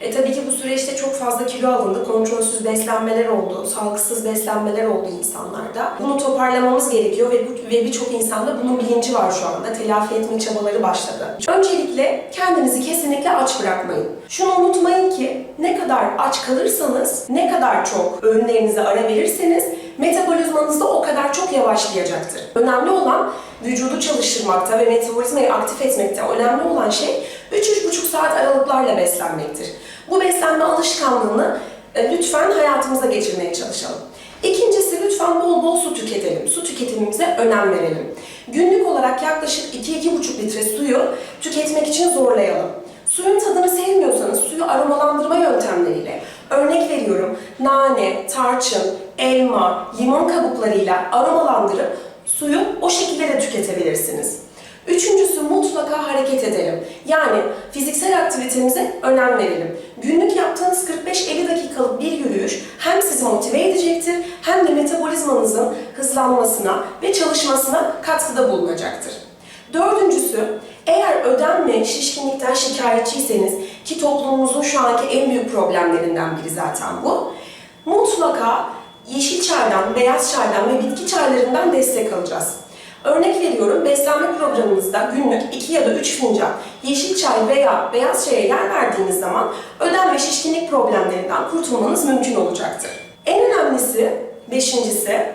E tabii ki bu süreçte çok fazla kilo alındı, kontrolsüz beslenmeler oldu, sağlıksız beslenmeler oldu insanlarda. Bunu toparlamamız gerekiyor ve, bu, ve birçok insanda bunun bilinci var şu anda. Telafi etme çabaları başladı. Öncelikle kendinizi kesinlikle aç bırakmayın. Şunu unutmayın ki ne kadar aç kalırsanız, ne kadar çok öğünlerinize ara verirseniz metabolizmanız da o kadar çok yavaşlayacaktır. Önemli olan vücudu çalıştırmakta ve metabolizmayı aktif etmekte önemli olan şey 3-3,5 saat aralıklarla beslenmektir. Bu beslenme alışkanlığını e, lütfen hayatımıza geçirmeye çalışalım. İkincisi lütfen bol bol su tüketelim. Su tüketimimize önem verelim. Günlük olarak yaklaşık 2-2,5 litre suyu tüketmek için zorlayalım. Suyun tadını sevmiyorsanız suyu aromalandırma yöntemleriyle, örnek veriyorum nane, tarçın, elma, limon kabuklarıyla aromalandırıp suyu o şekilde de tüketebilirsiniz. Üçüncüsü mutlaka hareket edelim. Yani fiziksel aktivitemize önem verelim. Günlük yaptığınız 45-50 dakikalık bir yürüyüş hem sizi motive edecektir hem de metabolizmanızın hızlanmasına ve çalışmasına katkıda bulunacaktır. Dördüncüsü, eğer ödem ve şişkinlikten şikayetçiyseniz ki toplumumuzun şu anki en büyük problemlerinden biri zaten bu, mutlaka yeşil çaydan, beyaz çaydan ve bitki çaylarından destek alacağız. Örnek veriyorum, beslenme programınızda günlük 2 ya da 3 fincan yeşil çay veya beyaz çaya yer verdiğiniz zaman ödem ve şişkinlik problemlerinden kurtulmanız mümkün olacaktır. En önemlisi, beşincisi,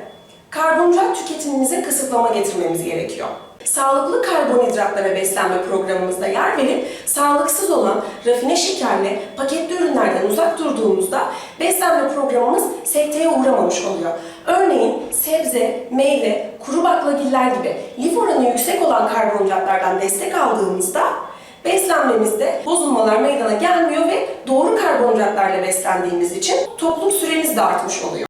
karbonhidrat tüketimimize kısıtlama getirmemiz gerekiyor. Sağlıklı karbonhidratlara beslenme programımızda yer verip sağlıksız olan rafine şekerli, paketli ürünlerden uzak durduğumuzda beslenme programımız sekteye uğramamış oluyor. Örneğin sebze, meyve, kuru baklagiller gibi lif oranı yüksek olan karbonhidratlardan destek aldığımızda beslenmemizde bozulmalar meydana gelmiyor ve doğru karbonhidratlarla beslendiğimiz için toplum süremiz de artmış oluyor.